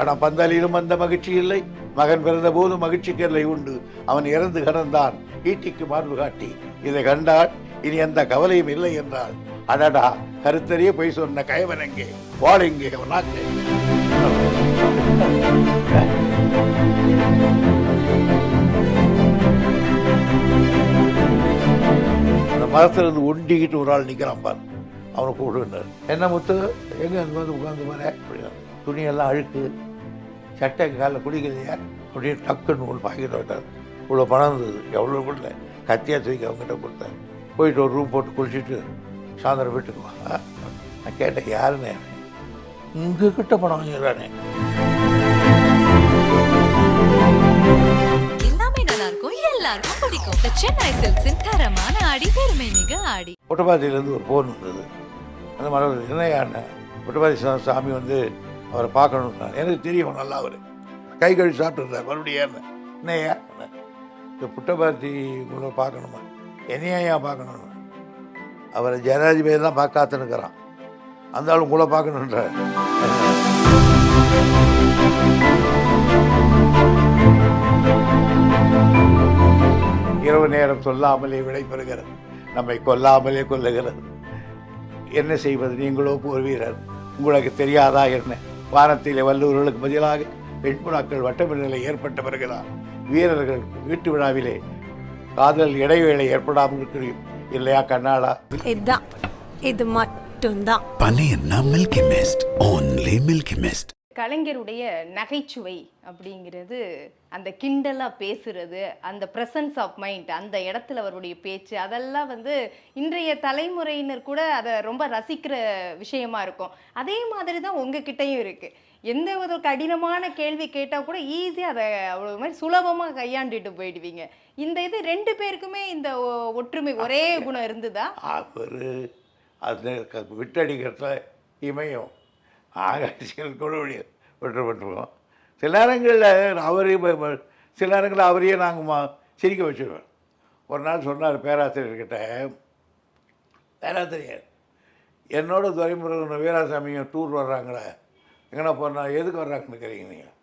ஆனால் பந்தலிலும் அந்த மகிழ்ச்சி இல்லை. மகன் பிறந்த போது மகிழ்ச்சிக்கு இல்லை உண்டு. அவன் இறந்து கிடந்தான். ஈட்டிக்கு மார்பு காட்டி இதை கண்டால் இனி எந்த கவலையும் இல்லை என்றால் அடடா கருத்தறிய போய் சொன்ன கயவன் எங்கே? வாள் எங்கே? அவன் நாக்கு அந்த மரத்துல இருந்து ஒண்டிக்கிட்டு ஒரு ஆள் நிற்கிறான் பார். அவனை கூடுனார் என்ன முத்து? எங்க அங்கே வந்து உட்காந்து போற அப்படின்னா துணியெல்லாம் அழுக்கு. சட்டை காலில் குடிக்கலையா அப்படியே டக்குன்னு ஒன்று பாக்கெட் விட்டார் இவ்வளோ பணம் இருந்தது. எவ்வளோ கொடுல கத்தியா தூக்கி அவங்ககிட்ட கொடுத்தேன். போயிட்டு ஒரு ரூம் போட்டு குளிச்சுட்டு சாயந்தரம் வீட்டுக்கு வா? நான் கேட்டேன் யாருன்னு உங்க கிட்ட பணம் வாங்கிறானே எல்லாருக்கும் பிடிக்கும். The சென்னை சில்க்ஸின் தரமான ஆடி பெருமை மிக ஆடி. புட்டபாத்தியிலேருந்து ஒரு ஃபோன் வந்தது. அந்த மாதிரி என்னையான புட்டபாதி சா- சாமி வந்து அவரை பார்க்கணும்னா எனக்கு தெரியும் நல்லா அவர். கை கழுவி சாப்பிட்டுருந்தார். மறுபடியும் ஏறினேன் என்னையா? இந்த புட்டபார்த்தி உங்களை பார்க்கணுமா? என்னையா ஏன் பார்க்கணும்? அவரை ஜனாதிபதி தான் பார்க்காத்துனுக்கிறான் அந்த ஆளும் உங்களை பார்க்கணுன்ற இரவு நேரம் சொல்லாமலே விடைபெறுகிறது. நம்மை கொல்லாமலே கொல்லுகிறது. என்ன செய்வது? நீங்களோ போர் வீரர். உங்களுக்கு தெரியாதா என்ன? வானத்திலே வல்லூர்களுக்கு பதிலாக பெண்புறாக்கள் வட்டமிடலை ஏற்பட்ட பிறகுதான் வீரர்கள் வீட்டு விழாவிலே காதல் இடைவேளை ஏற்படாமல் இருக்கிறோம் இல்லையா கண்ணாளா? இதான். இது மட்டும்தான். பனையன்னா Milky Mist only Milky Mist கலைஞருடைய நகைச்சுவை அப்படிங்கிறது அந்த கிண்டலாக பேசுறது அந்த ப்ரெசன்ஸ் ஆஃப் மைண்ட் அந்த இடத்துல அவருடைய பேச்சு அதெல்லாம் வந்து இன்றைய தலைமுறையினர் கூட அதை ரொம்ப ரசிக்கிற விஷயமா இருக்கும். அதே மாதிரி தான் உங்ககிட்டயும் இருக்கு. எந்த ஒரு கடினமான கேள்வி கேட்டால் கூட ஈஸியாக அதை அவ்வளோ மாதிரி சுலபமாக கையாண்டுட்டு போயிடுவீங்க. இந்த இது ரெண்டு பேருக்குமே இந்த ஒற்றுமை ஒரே குணம் இருந்ததா? அவர் அந்த க- விட்டடிக்கிறதுல இமயம். ஆகாட்சிகள் கூட முடியாது சில நேரங்களில் அவரே சில நேரங்களில் அவரையே நாங்கள் சிரிக்க வச்சுருவோம். ஒரு நாள் சொன்னார் பேராசிரியர்கிட்ட பேராசிரியர் என்னோட துறைமுருகன் வீராசாமியும் டூர் வர்றாங்களே எங்கன்னா போனால் எதுக்கு வர்றாங்கன்னு கேட்குறீங்க நீங்கள்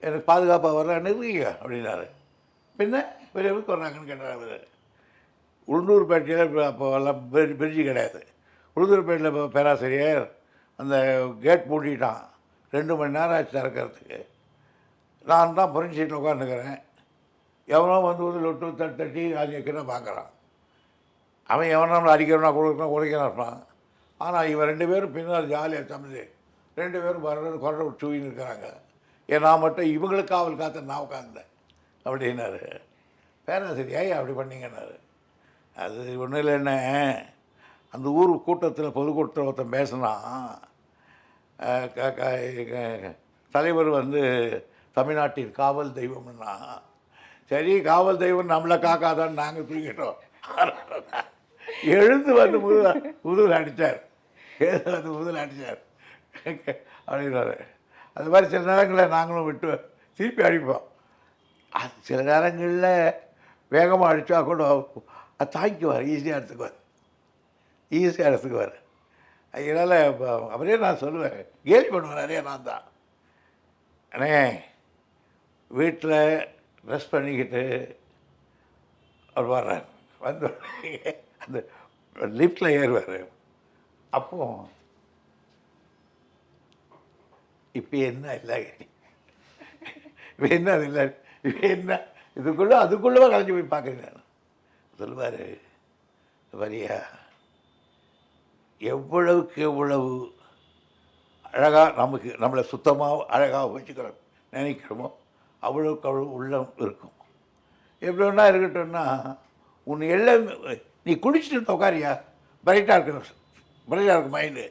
எனக்கு பாதுகாப்பாக வர்றான்னு இருக்கீங்க அப்படின்னாரு. பின்ன பெரியவருக்கு எதுக்கு வர்றாங்கன்னு கேட்டார் அவர். உளுந்தூர்பேட்டையில் அப்போ எல்லாம் பிரிட்ஜு கிடையாது. உளுந்தூர்பேட்டையில் இப்போ பேராசிரியர் அந்த கேட் பூட்டிட்டான். ரெண்டு மணி நேரம் ஆச்சு திறக்கிறதுக்கு. நான் தான் புரிஞ்சு சீட்டில் உட்காந்துக்கிறேன் எவனோ வந்து வந்து லொட்டு தட்டு தட்டி அது வைக்கிறத பார்க்குறான். அவன் எவனோ நம்மளை அடிக்கிறனா கொடுக்கணும் இருப்பான் ஆனால் இவன் ரெண்டு பேரும் பின்னால் ஜாலியாக தமிழ் ரெண்டு பேரும் வர்றது குரல் விட்டு தூக்கின்னு இருக்கிறாங்க. ஏன் நான் மட்டும் இவங்களுக்கு காவல் காத்து நான் உட்காந்தேன் அப்படின்னாரு. பேராசிரியர் ஏன் அப்படி பண்ணிங்கன்னாரு. அது ஒன்றும் இல்லை என்ன அந்த ஊர் கூட்டத்தில் பொதுக்கூட்டத்தில் ஒருத்தன் பேசினான். தலைவர் வந்து தமிழ்நாட்டின் காவல் தெய்வம்னா சரி காவல் தெய்வம் நம்மளை காக்காதான்னு நாங்கள் தூக்கிட்டோம் எழுந்து வந்து முதுல முதுகில் அடித்தார் எழுந்து வந்து முதுகில் அடித்தார் அப்படின்னாரு அது மாதிரி சில நேரங்களில் நாங்களும் விட்டு திருப்பி அடிப்போம். அது சில நேரங்களில் வேகமாக அடித்தா கூட தாங்கிக்குவார் ஈஸியாக எடுத்துக்குவார். ஈஸியாக எடுத்துக்குவார். அதனால் அவரே நான் சொல்லுவேன். கேலி பண்ணுவேன் நிறைய நான் தான். அண்ணே வீட்டில் ட்ரெஸ் பண்ணிக்கிட்டு அவர் வர்றார். வந்து அந்த லிஃப்டில் ஏறுவார். அப்போ இப்போ என்ன இல்லை? இப்போ என்ன அது இல்லை? இப்போ என்ன? இதுக்குள்ளே அதுக்குள்ளே கலைஞ்சு போய் பார்க்குறேன் நான். சொல்லுவார் வரியா எவ்வளவுக்கு எவ்வளவு அழகாக நமக்கு நம்மளை சுத்தமாக அழகாக வச்சுக்கிறோம் நினைக்கிறோமோ அவ்வளோக்கு அவ்வளோ உள்ளம் இருக்கும். எவ்வளோன்னா இருக்கட்டும்னா உன் எல்லாம் நீ குடிச்சிட்டு உட்காரியா? பிரைட்டாக இருக்கணும் பிரைட்டாக இருக்கும் மைண்டு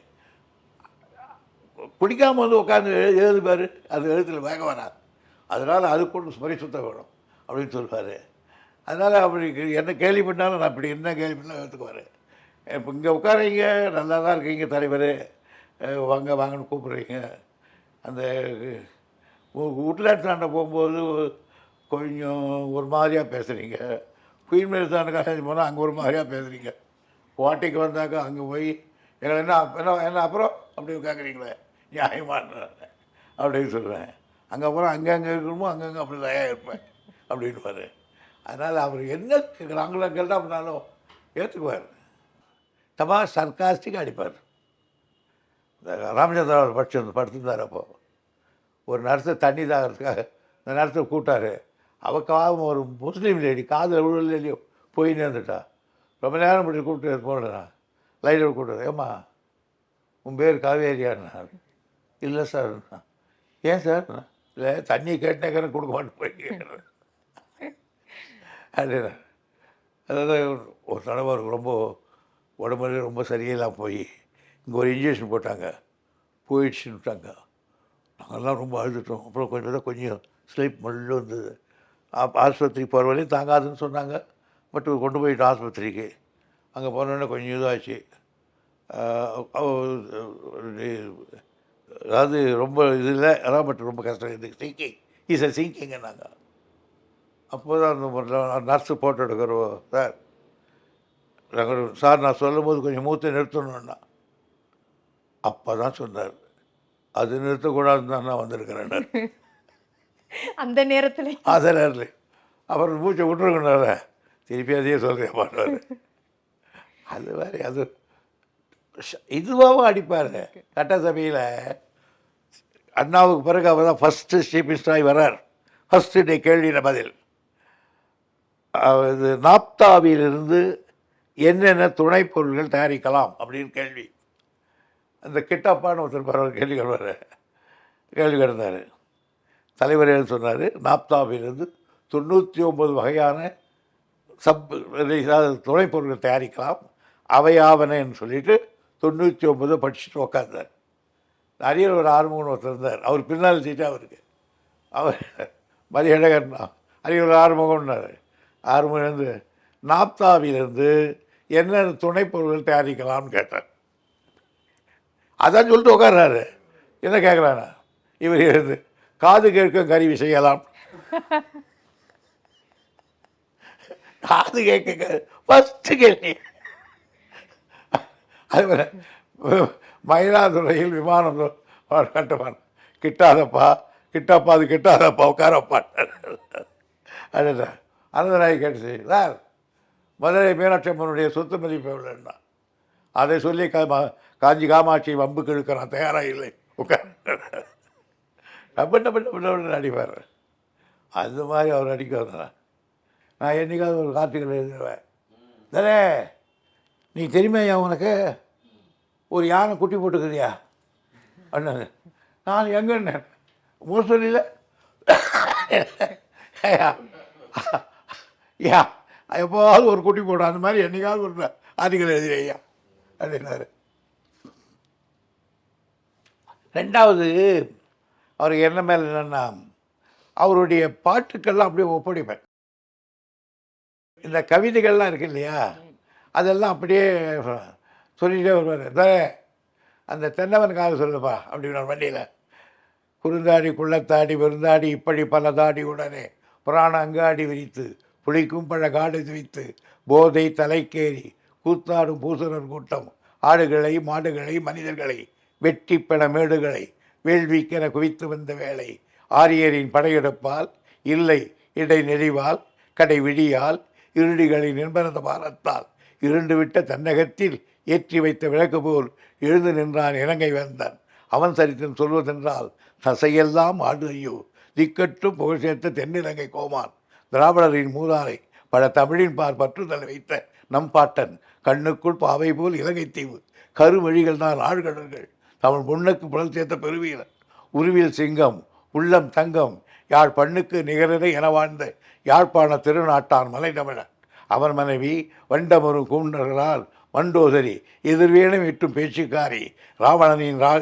குடிக்காமல் வந்து உட்காந்து எழு எழுது அது எழுத்துல வேக வராது. அதனால் அது கொண்டு ஸ்மரி சுத்தம் வேணும் அப்படின்னு சொல்லுவார். அதனால் அப்படி என்ன கேள்வி பண்ணாலும் நான் இப்படி என்ன கேள்வி பண்ணாலும் எடுத்துக்குவார். இப்போ இங்கே உட்காரீங்க நல்லா தான் இருக்கீங்க தலைவர். வாங்க வாங்கன்னு கூப்பிட்றீங்க. அந்த உட்லாண்டாண்ட போகும்போது கொஞ்சம் ஒரு மாதிரியாக பேசுகிறீங்க குயின் தாண்ட காலேஜ் போனால் அங்கே ஒரு மாதிரியாக பேசுகிறீங்க கோட்டைக்கு வந்தாக்கா அங்கே போய் எங்களை என்ன என்ன என்ன அப்புறம்? அப்படி கேட்குறீங்களே நியாயமான அப்படின்னு சொல்கிறேன் அங்கே அப்புறம் அங்கங்கே இருக்கணுமோ அங்கங்கே அப்படி தயாக இருப்பேன் அப்படின்வார் அதனால் அவர் என்ன கேட்குறாங்களோ கேட்டால் அப்படின்னாலும் ஏற்றுக்குவார் தபா சர்க்காஸ்டிக் அடிப்பார். இந்த ராமச்சந்திரா அவர் படிச்சு படுத்திருந்தார் அப்போ. ஒரு நர்ஸை தண்ணி தாகிறதுக்காக இந்த நர்ஸை கூட்டாரு அவக்காக ஒரு முஸ்லீம் லேடி காதில் விழலையோ போய் நேர்ந்துட்டா. ரொம்ப நேரம் இப்படி கூப்பிட்டு போனேன் லைட்டில் கூப்பிட்டு ஏம்மா உன் பேர் காவேரியாண்ணா. இல்லை சார். ஏன் சார்? இல்லை தண்ணி கேட்டேக்கிறேன் கொடுக்க மாட்டேன் போய் அப்படின்னா அதாவது ஒரு தடவை ரொம்ப உடம்புல ரொம்ப சரியெல்லாம் போய் இங்கே ஒரு இன்ஜெக்ஷன் போட்டாங்க. போயிடுச்சுன்னு விட்டாங்க. நாங்கள்லாம் ரொம்ப அழுதுட்டோம். அப்புறம் கொஞ்சம் தான் கொஞ்சம் ஸ்லீப் மல்லு வந்தது. ஆஸ்பத்திரிக்கு போகிற வரையும் தாங்காதுன்னு சொன்னாங்க. பட் கொண்டு போயிட்டோம் ஆஸ்பத்திரிக்கு. அங்கே போனோடனே கொஞ்சம் இதாச்சு. அதாவது ரொம்ப இது இல்லை அதான் பட் ரொம்ப கஷ்டம். இது சிங்கிங் இஸ் அ சிங்கிங்கன்னாங்க அப்போ தான் அந்த நர்ஸு ஃபோட்டோ எடுக்கிறோம் சார் சார் நான் சொல்லும்போது கொஞ்சம் மூத்தை நிறுத்தணும்னா. அப்போ தான் சொன்னார். அது நிறுத்தக்கூடாதுன்னு தான் நான். வந்திருக்கிறேன் அந்த நேரத்துல. அதே நேரத்தில். அப்புறம் மூச்சை விட்டுருக்கணும்ல திருப்பி அதையே சொல்கிறேன் பாடுவார் அது மாதிரி அது இதுவாகவும் அடிப்பார். சட்டசபையில் அண்ணாவுக்கு பிறகு அவர் தான் ஃபஸ்ட்டு சீஃப் மினிஸ்டராகி வர்றார். ஃபஸ்ட்டு டே கேள்வியின பதில். அவர் இது நாப்தாவிலிருந்து என்னென்ன துணை பொருள்கள் தயாரிக்கலாம் அப்படின்னு கேள்வி. அந்த கிட்டப்பான்னு ஒருத்தர் பரவாயில்ல கேள்வி கேள்வார் கேள்வி கிடந்தார் தலைவர் என்ன சொன்னார்? நாப்தாவிலிருந்து தொண்ணூற்றி ஒம்பது வகையான சப் துணை பொருட்கள் தயாரிக்கலாம். அவையாவனன்னு சொல்லிட்டு தொண்ணூற்றி ஒம்பது படிச்சுட்டு உக்காந்தார். அரியர் ஒரு ஆறுமுகன் ஒருத்தர் இருந்தார். அவர் பின்னால் சீட்டு அவருக்கு. அவர் மதியழகன் அரியர் ஒரு ஆறுமுகம்னார். ஆறுமுகம் இருந்து நாப்தாவிலிருந்து என்னென்ன துணை பொருள்கள் தயாரிக்கலாம்னு கேட்டார். அதான் சொல்லிட்டு உட்கார்றாரு என்ன கேட்குறானா இவர் எழுந்து காது கேட்கும் கருவி செய்யலாம். காது கேட்க ஃபஸ்ட்டு கேள்வி. அதுபோல் மயிலாதுறையில் விமானம் கட்டுவான் கிட்டாதப்பா கிட்டாப்பா அது கிட்டாதப்பா உட்காரப்பா அதுதான் அனந்தராய் கேட்டு சார் மதுரை மீனாட்சி அம்மனுடைய சொத்து மதிப்பு எவ்வளோன்னா அதை சொல்லி கா மா- காஞ்சி காமாட்சி வம்புக்கு இழுக்கிறான் தயாராக இல்லை. உட்கார் டப்பு டப்பு டப்பு நடிப்பார்? அடிப்பார் அது மாதிரி அவர் அடிக்க நான் என்னைக்காவது ஒரு கார்த்திகள் எழுதுவேன். தானே? நீ தெரியுமையா உனக்கு? ஒரு யானை குட்டி போட்டுக்கிறியா? அண்ணன் நான் எங்கன்னு முரசொலியில் யா. எப்போவாவது ஒரு குட்டி போடும் அந்த மாதிரி என்னைக்காவது ஒரு ஆர்டிக்கல் எழுதி ஐயா. அப்படின்னாரு. ரெண்டாவது அவருக்கு என்ன மேலே என்னென்னா அவருடைய பாட்டுக்கள்லாம் அப்படியே ஒப்படைப்பேன். இந்த கவிதைகள்லாம் இருக்கு இல்லையா? அதெல்லாம் அப்படியே சொல்லிகிட்டே வருவார். இந்த அந்த தென்னவனுக்காக சொல்லுப்பா அப்படின்னு வண்டியில். குறுந்தாடி குள்ளத்தாடி விருந்தாடி இப்படி பல தாடி உடனே புராண அங்காடி விரித்து புளிக்கும் பழ காடு போதை தலைக்கேறி கூத்தாடும் பூசணர் கூட்டம். ஆடுகளை மாடுகளை மனிதர்களை வெட்டிப்பெண பெண மேடுகளை வேள்விக்கென குவித்து வந்த வேளை ஆரியரின் படையெடுப்பால் இல்லை இடை நெறிவால் கடை விழியால் இருடிகளின் நிர்பரத பாரத்தால் இருண்டு விட்ட தன்னகத்தில் ஏற்றி வைத்த விளக்கு போல் எழுந்து நின்றான் இலங்கை வேந்தன். அவன் சரித்திரம் சொல்வதென்றால் தசையெல்லாம் ஆடு ஐயோ. திக்கட்டும் புகழ் சேர்த்த தென்னிலங்கை கோமான். திராவிடரின் மூதாரை பல தமிழின் பார் பற்றுதல் வைத்த நம் பாட்டன் கண்ணுக்குள் பாவை போல் இலங்கை தீவு கருவழிகள் தான் ஆழ்கடல்கள். தமிழ் முன்னுக்கு புலல் சேர்த்த பெருவீரன் உருவில் சிங்கம் உள்ளம் தங்கம் யாழ் பண்ணுக்கு நிகரதை என வாழ்ந்த யாழ்ப்பாண திருநாட்டான் மலைநமிழன் அவர் மனைவி வண்டமரும் கூண்டர்களால் வண்டோசரி எதிர்வேணும் இட்டும் பேச்சுக்காரி ராவணனின் ரா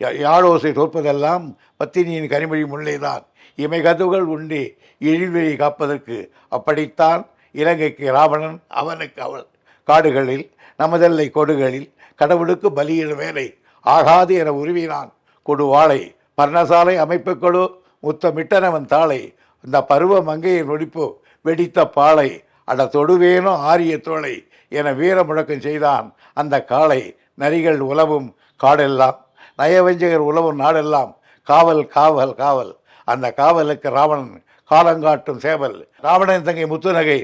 யா- யாழோசை தோற்பதெல்லாம் பத்தினியின் கனிமொழி முல்லைதான் இமை கதுகள் உண்டு எழில்வெளி காப்பதற்கு அப்படித்தான் இலங்கைக்கு ராவணன் அவனுக்கு அவள். காடுகளில் நமதெல்லை கொடுகளில் கடவுளுக்கு பலியிடும் வேலை ஆகாது என உருவினான் கொடுவாளை. பர்ணசாலை அமைப்பு முத்தமிட்டனவன் தாளை. இந்த பருவ மங்கையை நொடிப்பு வெடித்த பாலை அட தொடுவேனோ ஆரிய தோளை என வீர முழக்கம் செய்தான் அந்த காளை. நரிகள் உலவும் காடெல்லாம் நயவஞ்சகர் உலவும் நாடெல்லாம். காவல் காவல் காவல். அந்த காவலுக்கு ராவணன் காலங்காட்டும் சேவல். ராவணன் தங்கை முத்துநகை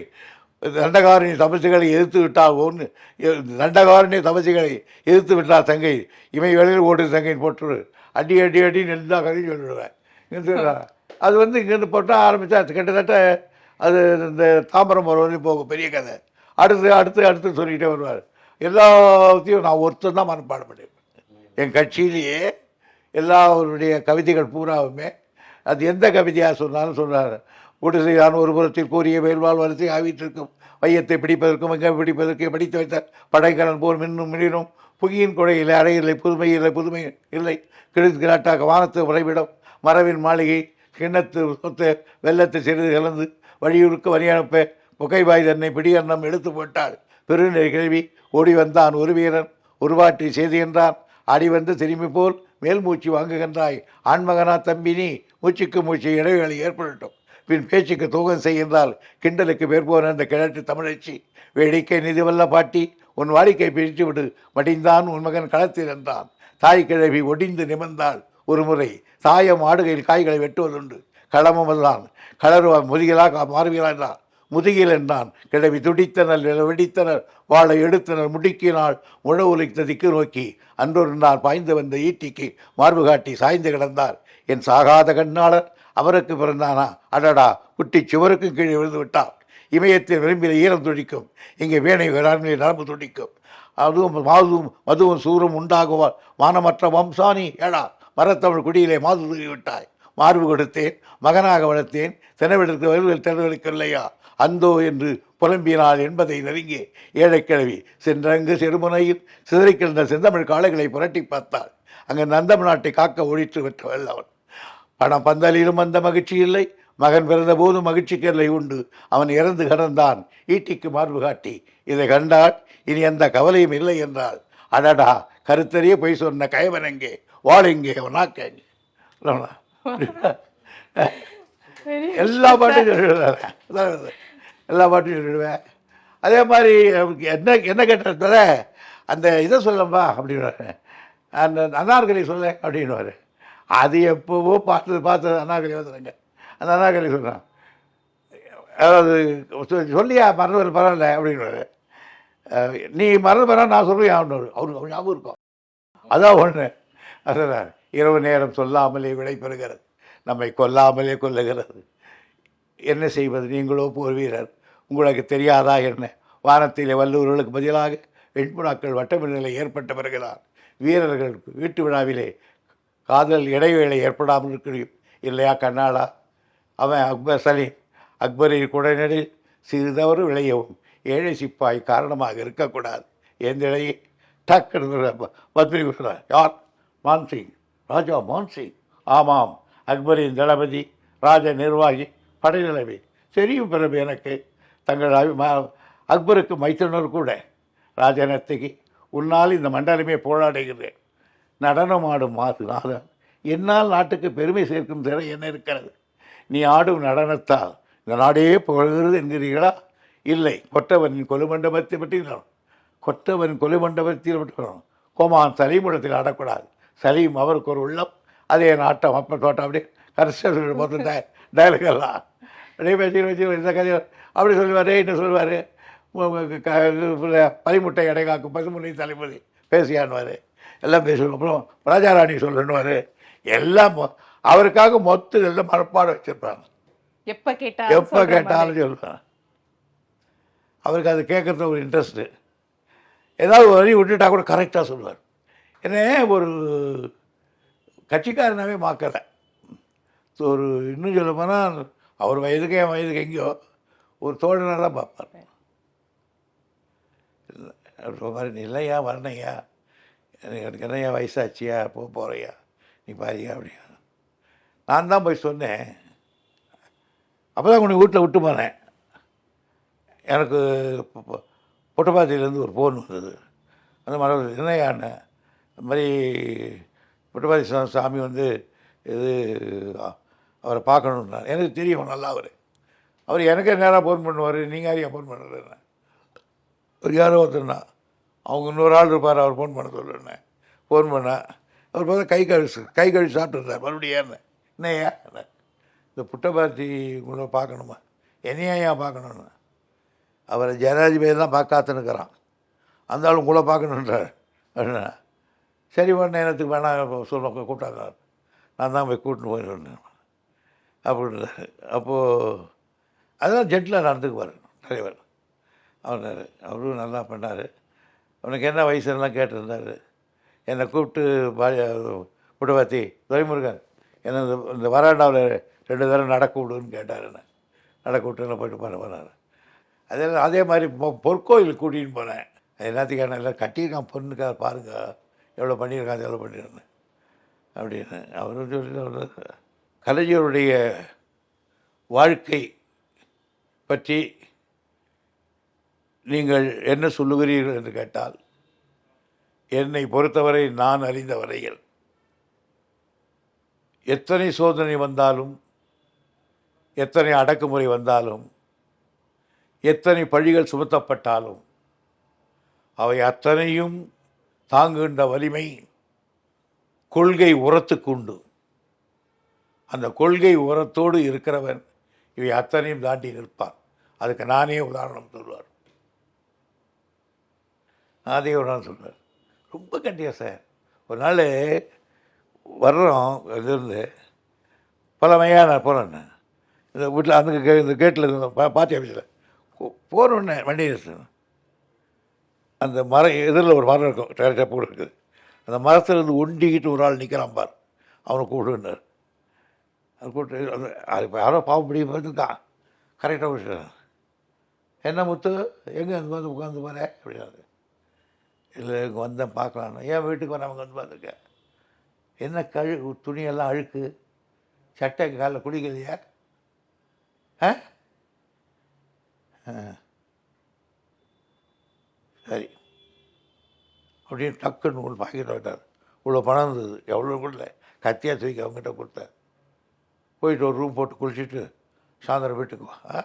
தண்டகாரணி தபசுகளை எதிர்த்து விட்டால் ஒன்று தண்டகாரணி தபசுகளை எதிர்த்து விட்டால் தங்கை இமை வெளியில் ஓடு தங்கைன்னு போட்டு அடி அடி அடி எல்லா கதையும் சொல்லிடுவேன் அது வந்து இங்கேருந்து போட்டால் ஆரம்பித்தா கிட்டத்தட்ட அது இந்த தாம்பரம் வரையும் போகும் பெரிய கதை. அடுத்து அடுத்து அடுத்து சொல்லிகிட்டே வருவார். எல்லாத்தையும் நான் ஒருத்தன் தான் மனப்பாடம் பண்ணியிருப்பேன். என் கட்சியிலேயே எல்லாருடைய கவிதைகள் பூராவுமே அது எந்த கவிதையாக சொன்னாலும் சொன்னார். குடிசையான ஒரு புறத்தில் கூறிய வேல்வாழ் வரிசை ஆவிட்டிருக்கும் வையத்தை பிடிப்பதற்கும் எங்கே பிடிப்பதற்கு படித்து வைத்த படைக்கலன் போல் மின்னும் மின்னும் புகியின் கொடையில் அடையில்லை புதுமை இல்லை புதுமை இல்லை. கிழித்து கிராட்டாக வானத்து உறைவிடம். மரவின் மாளிகை கிண்ணத்து சொத்து வெள்ளத்தை சிறிது கலந்து வழியுறுக்க வழியனுப்ப. புகைவாய் தன்னை பிடியன்னம் எடுத்து போட்டாள். பெருநிலை கிழவி ஓடி வந்தான் ஒரு வீரன். உருவாற்றி செய்துகின்றான் ஆடி வந்து திரும்பி போல் மேல் மூச்சு வாங்குகின்றாய். ஆண்மகனா தம்பி நீ. மூச்சுக்கு மூச்சு இடைவேளை ஏற்படட்டும். பின் பேச்சுக்கு தூகம் செய்கின்றால் கிண்டலுக்கு மேற்போன அந்த கிழட்டு தமிழச்சி வேடிக்கை நிதிவல்ல பாட்டி உன் வாடிக்கை பிரித்து விடு மடிந்தான் உன் மகன் களத்தில் என்றான். தாய் கிழவி ஒடிந்து நிமிர்ந்தாள். ஒரு முறை தாயம் ஆடுகையில் காய்களை வெட்டுவதுண்டு. களமும் களமமெல்லாம் களருவா முதுகிலாக மாறுவீரா என்றான். முதுகில் என்றான். கிழவி துடித்தனர் வெடித்தனர். வாழை எடுத்தனர் முடுக்கினாள். முழ உலைத்த திக்கு நோக்கி அன்றொரு நாள் பாய்ந்து வந்த ஈட்டிக்கு மார்பு காட்டி சாய்ந்து கிடந்தார். என் சாகாத கண்ணாளர் அவருக்கு பிறந்தானா? அடடா குட்டி சுவருக்கும் கீழே விழுந்து விட்டார் இமயத்தில் விரும்பின ஈரம் துடிக்கும். இங்கே வேணை வேளாண்மை நரம்பு துடிக்கும். அதுவும் மாதுவும் மதுவும் சூரும் உண்டாகுவார் மானமற்ற வம்சானி ஏடா மரத்தமிழ் குடியிலே மாது தூவி விட்டாய் மார்பு கொடுத்தேன் மகனாக வளர்த்தேன் தினவிடத்து வருவதில் திறர்களுக்கு அந்தோ என்று புலம்பினாள் என்பதை நெருங்கி ஏழைக்கிழவி சென்றங்கு செருமுனையில் சிதறிக்கிழந்த செந்தமிழ் காளைகளை புரட்டி பார்த்தாள். அங்கு நந்தம் நாட்டை காக்க ஒழித்து விட்டவள் அவன் ஆனால் பந்தலிலும் அந்த மகிழ்ச்சி இல்லை. மகன் பிறந்தபோது மகிழ்ச்சி மகிழ்ச்சிக்கு உண்டு. அவன் இறந்து கிடந்தான். ஈட்டிக்கு மார்பு காட்டி. இதை கண்டால் இனி எந்த கவலையும் இல்லை என்றால் அடடா கருத்தறிய போய் சொன்ன கயவன் எங்கே? வாழ் எங்கே? நாக்க எங்கே? எல்லா பாட்டும் சொல்லிடுவேன். எல்லா பாட்டும் சொல்லிடுவேன். அதே மாதிரி என்ன என்ன கேட்டத அந்த இதை சொல்லம்பா அப்படின்னு அந்த அனார்கலி சொல்ல அப்படின்னு அது எப்போவோ பார்த்தது பார்த்தது அண்ணாக்கலி வந்துடுங்க அந்த அண்ணாக்கலி சொல்கிறான் அதாவது சொ- சொல்லியா மறந்து பரவாயில்ல அப்படின்னு நீ மறந்து பரவ நான் சொல்லுவேன் அவனு அவருக்கு அவன் ஞாபகம் இருக்கும். அதான் ஒன்று அதுதான் இரவு நேரம் சொல்லாமலே விடை பெறுகிறது நம்மை கொல்லாமலே கொல்லுகிறது. என்ன செய்வது? நீங்களோ போர் வீரர். உங்களுக்கு தெரியாதா என்ன? வானத்திலே வல்லூர்களுக்கு பதிலாக வெண்புணாக்கள் வட்டமில்லை ஏற்பட்ட பிறகுதான் வீரர்கள் வீட்டு விழாவிலே காதல் இடைவேளை ஏற்படாமல் இருக்கணும் இல்லையா கண்ணாளா? அவன் அக்பர் சலீம் அக்பரின் குடைநடில் சிறிதவறு விளையவும் ஏழை சிப்பாய் காரணமாக இருக்கக்கூடாது. எந்த இடையே டக்குன்னு பத்மினி கொடுக்குறார் யார்? மான்சிங். ராஜா மான்சிங். ஆமாம் அக்பரின் தளபதி ராஜ நிர்வாகி படைநிலைமை தெரியும் பிறகு எனக்கு. தங்கள் அபிமா- அக்பருக்கு மைத்தனர் கூட. ராஜனத்துக்கு உன்னால் இந்த மண்டலமே போராடுகிறேன். நடனமாடும் மாது. நாதன் என்னால் நாட்டுக்கு பெருமை சேர்க்கும் திரை என்ன இருக்கிறது? நீ ஆடும் நடனத்தால் இந்த நாடே புகழ்கிறது என்கிறீர்களா? இல்லை. கொற்றவனின் கொலுமண்டபத்தை பற்றி கொட்டவன் கொற்றவன் கொலுமண்டபத்தில் பற்றி கோமான் சலீமுடத்தில் ஆடக்கூடாது. சலீம் அவருக்கு ஒரு உள்ளம். அதே நாட்டம் அப்போ தோட்டம். அப்படியே கரெக்டாக மொத்தம் டயலாகெல்லாம் அப்படியே பேசி வச்சு இந்த கதையை அப்படி சொல்லுவார் என்ன சொல்லுவார்? பனிமுட்டை எடைகாக்கும் பசுமுனை தளபதி. பேசியான்வார் எல்லாம் பேசுவோம் அப்புறம் ராஜாராணி சொல்லணுவார் எல்லாம் அவருக்காக மொத்தம் எல்லாம் மனப்பாடம் வச்சுருப்பாங்க. எப்ப கேட்டாலும் எப்போ சொல்ற மாதிரி. கேட்டாலும் சொல்லுவேன் அவருக்கு அது கேட்குறது ஒரு இன்ட்ரெஸ்ட்டு ஏதாவது ஒரு வழி விட்டுட்டா கூட கரெக்டாக சொல்லுவார். என்ன ஒரு கட்சிக்காரனாவே மாக்கலை. ஒரு இன்னும் சொல்ல போனால் அவர் வயதுக்கு என் வயதுக்கு எங்கேயோ ஒரு தோழனாக தான் பார்ப்பார் சொல்வார் நீ இல்லையா வரணையா எனக்கு என்னையா வயசாச்சியா? போக போகிறையா நீ பாரியா அப்படின்னா நான் தான் போய் சொன்னேன். அப்போ தான் உன்னை வீட்டில் விட்டு போனேன். எனக்கு பொ- புட்டபாத்தியிலேருந்து ஒரு ஃபோன் வந்தது. அந்த மாதிரி என்னையான்னு இந்த மாதிரி புட்டபாதி சாமி வந்து இது அவரை பார்க்கணுன்னா எனக்கு தெரியும் நல்லா அவர் அவர் எனக்கே நேராக ஃபோன் பண்ணுவார் நீங்கள் யாரையா ஃபோன் பண்ணுறேன்னு ஒரு யாரோ ஒருத்தர்னா அவங்க இன்னொரு ஆள் இருப்பார் அவர் ஃபோன் பண்ண சொல்லுன்னேன் ஃபோன் பண்ணேன் அவர் பார்த்தா கை கழுவி கை கழுவி சாப்பிட்டுருந்தார் மறுபடியும் ஏறினேன். என்னையா இந்த புட்டபார்த்தி உங்களை பார்க்கணுமா? என்னையா ஏன் பார்க்கணுன்னு அவரை ஜனாதிபதி தான் பார்க்காத்துனுக்கிறான் அந்த ஆள் உங்களை பார்க்கணுன்றார். அப்படின்னா சரி பண்ண நேரத்துக்கு வேணாம் சொல்ல கூப்பிட்டாங்க. நான் தான் போய் கூட்டின்னு போய் சொன்னேன் அப்படின்றாரு. அப்போது அதெல்லாம் ஜெட்டில் நடந்துக்குவார் தலைவர். அவர் அவரும் நல்லா பண்ணார். உனக்கு என்ன வயசுலாம் கேட்டிருந்தார்? என்னை கூப்பிட்டு பாய புட்டபாத்தி துரைமுருகன் என்ன இந்த இந்த வராண்டாவில் ரெண்டு தடவை நடக்க விடுன்னு கேட்டார் என்ன. நடக்க விட்டு போயிட்டு பண்ண போனார். அதே அதே மாதிரி பொ- பொற்கோயிலுக்கு கூட்டின்னு போனேன். அது எல்லாத்துக்கான எல்லாம் கட்டியிருக்கான் பொண்ணுக்காக பாருங்க எவ்வளோ பண்ணியிருக்கான் எவ்வளோ பண்ணியிருந்தேன் அப்படின்னு அவரும் சொல்லி கலைஞருடைய வாழ்க்கை பற்றி நீங்கள் என்ன சொல்லுகிறீர்கள் என்று கேட்டால் என்னை பொறுத்தவரை நான் அறிந்த வரையில் எத்தனை சோதனை வந்தாலும் எத்தனை அடக்குமுறை வந்தாலும் எத்தனை பழிகள் சுமத்தப்பட்டாலும் அவை அத்தனையும் தாங்குகின்ற வலிமை கொள்கை உரத்துக்குண்டு அந்த கொள்கை உரத்தோடு இருக்கிறவன் இவை அத்தனையும் தாண்டி நிற்பான். அதுக்கு நானே உதாரணம் சொல்வார் அதே நாள் சொன்னார் ரொம்ப கட்டியா சார். ஒரு நாள் வர்றோம் இதுலேருந்து பழமையாக நான் போகிறேன்னு இந்த வீட்டில் அந்த கே- இந்த கேட்டில் பா பாத்தி ஆஃபீஸில் போகிறோன்னே வண்டி நிறுத்தணும் அந்த மரம் எதிரில் ஒரு மரம் இருக்கும் டேரக்டாக போட்டு இருக்குது. அந்த மரத்துலேருந்து ஒண்டிக்கிட்டு ஒரு ஆள் நிற்கிறான் பார். அவனை கூப்பிடுனார் அது கூப்பிட்டு அந்த அது இப்போ யாரோ பாவம் முடியும் பார்த்துருக்கான் கரெக்டாக விட்டுறான் என்ன முத்து? எங்கே அங்கே வந்து உட்காந்து போகிறேன் அப்படின்னாரு. இல்லை இங்கே வந்தேன் பார்க்கலான்னு ஏன் வீட்டுக்கு வராமல் வந்து பார்த்துருக்கேன் என்ன கழு துணியெல்லாம் அழுக்கு? சட்டை காலில் குடிக்கலையா ஆ? ஆ. சரி. அப்படின்னு டக்குன்னு உங்களுக்கு பாக்கெட் விட்டார் இவ்வளோ பணம் இருந்தது. எவ்வளோ கொடுல கத்தியாக தூக்கி அவங்ககிட்ட கொடுத்தார் போயிட்டு ஒரு ரூம் போட்டு குளிச்சுட்டு சாயந்தரம் வீட்டுக்கு வா. ஆ?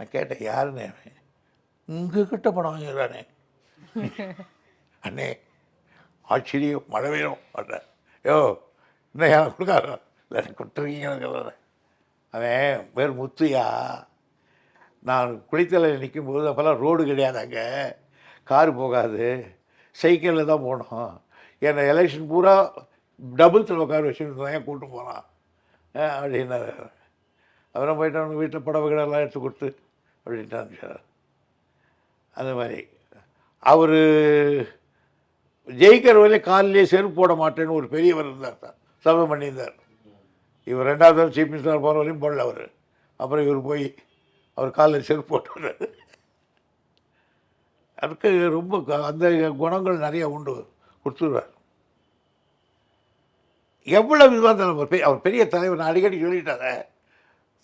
நான் கேட்டேன் யாருன்னு அவன்? உங்ககிட்ட பணம் வாங்கிடுறானே அண்ணே ஆச்சரியம் மழை வேணும் மாட்டேன் யோ இன்னும் எனக்கு இல்லை கொடுத்துருக்கீங்க அவன் பேர் முத்துயா நான் குளித்தலையில் நிற்கும்போது அப்போல்லாம் ரோடு கிடையாது அங்கே. காரு போகாது. சைக்கிளில் தான் போனோம் என்னை எலெக்ஷன் பூரா டபுள் தடவை கார் வச்சுருந்தேன். ஏன் கூப்பிட்டு போனான்? அப்படின்னாரு. அப்புறம் போயிட்டு அவனுக்கு வீட்டில் புடவை கிடலாம் எடுத்து கொடுத்து அப்படின்ட்டு அந்த மாதிரி. அவர் ஜெயிக்கிற வரையிலே காலிலே செருப்பு போட மாட்டேன்னு ஒரு பெரியவர் இருந்தார் சார். சபை பண்ணியிருந்தார். இவர் ரெண்டாவது தடவை சீஃப் மினிஸ்டர் போகிற வரையும் போடல அவர். அப்புறம் இவர் போய் அவர் காலில் செருப்பு போட்டு அதுக்கு ரொம்ப அந்த குணங்கள் நிறைய உண்டு. கொடுத்துருவார். எவ்வளவு இதுவாக இருந்தாலும் அவர் பெரிய அவர் பெரிய தலைவர் நான் அடிக்கடி சொல்லிட்டாங்க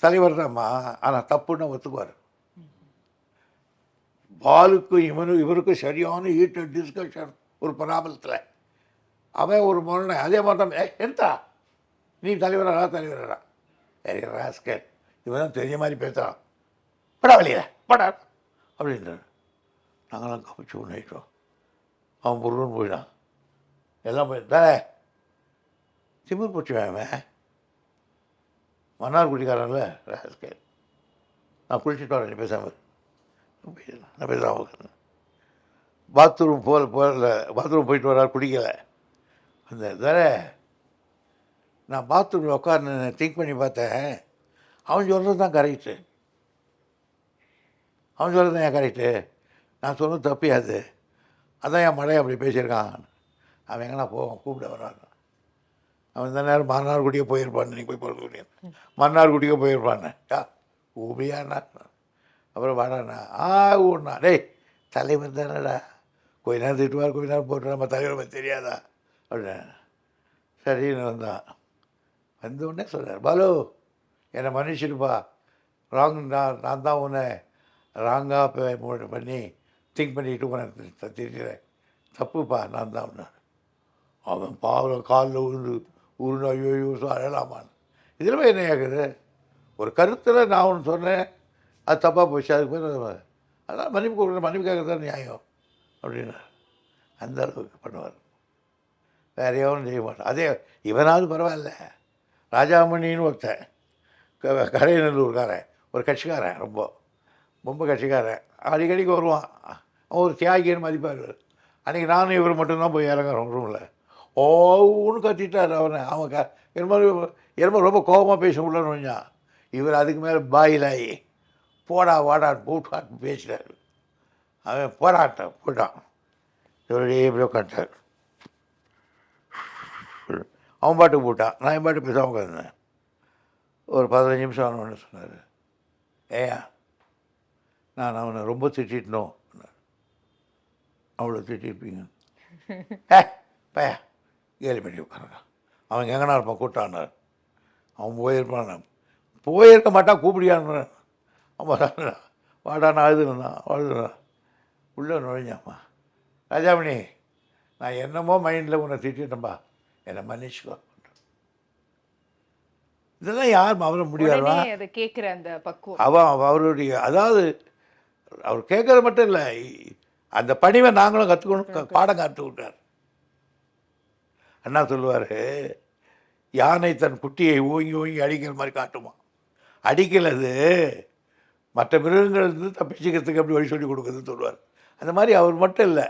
தலைவர் தான்மா ஆனால் தப்புன்னு ஒத்துக்குவார். பாலுக்கும் இவனு இவருக்கும் சரியான ஈட்ட டிஸ்கஷன் ஒரு பிராபலத்தில் அவன் ஒரு முரணை அதே மாதிரி தான் ஏ எடுத்தா நீ தலைவரா தலைவரா? சரி ராஸ்கர் இவன் தான் தெரிய மாதிரி பேசுகிறான் படா வெளியில படா. அப்படின்றார். நாங்களாம் கவிச்சு ஒன்றிட்டோம் அவன் பொருள்னு போயிட்டான். எல்லாம் போய் தானே திமிர் பிடிச்சுவேன் அவன். மன்னார் குடிக்காரன்ல ராஸ்கர் நான் குளிச்சுட்டு வரேன் நீ பேசாமல் உட்காந்து பாத்ரூம் போகல போகல பாத்ரூம் போயிட்டு வரார் குடிக்கலை அந்த தானே நான் பாத்ரூமில் உட்காந்து திங்க் பண்ணி பார்த்தேன். அவன் சொல்கிறது தான் கரெக்டு அவன் சொல்கிறது தான் ஏன் கரெக்டு நான் சொன்னது தப்பியாது அதான் என் மழை அப்படி பேசியிருக்கான். அவன் எங்கன்னா போவான் கூப்பிட வரான் அவன் இந்த நேரம் மன்னார்குடியே போயிருப்பான் நீ போய் பொறுத்து மன்னார்குடியே போயிருப்பான்னு. யா ஊபியாண்ணா அப்புறம் வாடாண்ணா. ஆ ஊண்ணா டேய் தலைவர் தானடா. கொஞ்ச நேரம் திட்டுவார் கொஞ்ச நேரம் போட்டு நம்ம தலைவர் பற்றி தெரியாதா? அப்படின்னு சரின்னு வந்தான். வந்த உடனே சொல்கிறார் பாலு என்னை மன்னிச்சிடுப்பா. ராங் நான் நான் தான் உன்னை ராங்காக பண்ணி திங்க் பண்ணிட்டு உன்னை திட்டுறேன் தப்புப்பா நான் தான் உன்ன அவன் பாவம் காலில் உருந்து உருண்டு ஐயோ அழலாமான்னு இதில் என்ன ஆகுது ஒரு கருத்தில் நான் ஒன்று சொன்னேன் அது தப்பாக போச்சு அதுக்கு பேர் அதான் மன்னிப்பு கொடுக்குற மன்னிப்பு கேட்குறது தான் நியாயம் அப்படின்னார். அந்த அளவுக்கு பண்ணுவார். வேற எவனும் செய்ய மாட்டான் அதே இவனாவது பரவாயில்ல. ராஜாமணின்னு ஒருத்தன் க- ஒரு கட்சிக்காரன் ரொம்ப ரொம்ப கட்சிக்காரன். அடிக்கடிக்கு வருவான். அவன் ஒரு தியாகின்னு மதிப்பார். அன்றைக்கி நானும் இவர் மட்டும்தான் போய் இறங்குறோம் ரூமில் ஓன்னு கத்திட்டார் அவனை. அவன் க என்னமோ என்னமோ ரொம்ப கோபமாக பேச முடியலன்னு வந்தான் இவர் அதுக்கு மேலே பாயிலாகி போடா வாடான்னு போட்டான்னு பேசிட்டார் அவன் போராட்டம் போட்டான். இவருடைய இப்படி உட்காந்துட்டார் அவன் பாட்டுக்கு போட்டான். நான் என் பாட்டு பேசாமல் உட்காந்துருந்தேன் ஒரு பதினஞ்சு நிமிஷம் ஆனவொன்னு சொன்னார் ஏயா நான் அவனை ரொம்ப திட்டிட்டணும் அவ்வளோ திட்டிருப்பீங்க. ஏ பையா கேலி பண்ணி உட்காருங்க அவன் எங்கனா இருப்பான் கூட்டானார் அவன் போயிருப்பான். போயிருக்க மாட்டான் கூப்பிடியான்னு அவன் வாடா நான் அழுதுனா அழுதுனா உள்ளே நுழைஞ்சாம்மா ராஜாமணி நான் என்னமோ மைண்டில் உன்னை திட்டிட்டேன்பா. என்னை மன்னிச்சுக்கோ. இதெல்லாம் யார் அவரை முடியாதா? உடனே அதை கேட்குற அந்த பக்குவம். அவன் அவருடைய அதாவது அவர் கேட்கறது மட்டும் இல்லை. அந்த பணிவை நாங்களும் கற்றுக்கணும் பாடம் கற்றுக் விட்டார். அண்ணா சொல்லுவார் யானை தன் குட்டியை ஓங்கி ஓங்கி அடிக்கிற மாதிரி காட்டுமா. அடிக்கலது மற்ற மிருகங்கள் இருந்து தப்பிச்சுக்கிறதுக்கு அப்படி வழி சொல்லி கொடுக்குதுன்னு சொல்லுவார். அந்த மாதிரி அவர் மட்டும் இல்லை.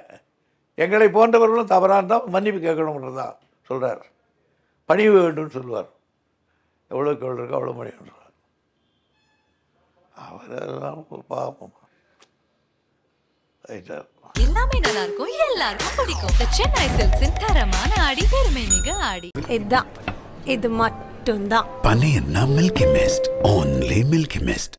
எங்களை போன்றவர்களும் தவறாக இருந்தால் மன்னிப்பு கேட்கணுன்றதான் சொல்கிறார் பணிவு வேண்டும்னு சொல்லுவார். எவ்வளோக்கு எவ்வளோ இருக்கோ அவ்வளோ மணி அவரெல்லாம் பாவம். எல்லாமே நல்லா இருக்கும் எல்லாருக்கும் பிடிக்கும். சென்னை சில்க்ஸின் தரமான ஆடி பெருமை மிக ஆடி. இதுதான். இது மட்டும்தான். Panina Milky Mist. Only Milky Mist.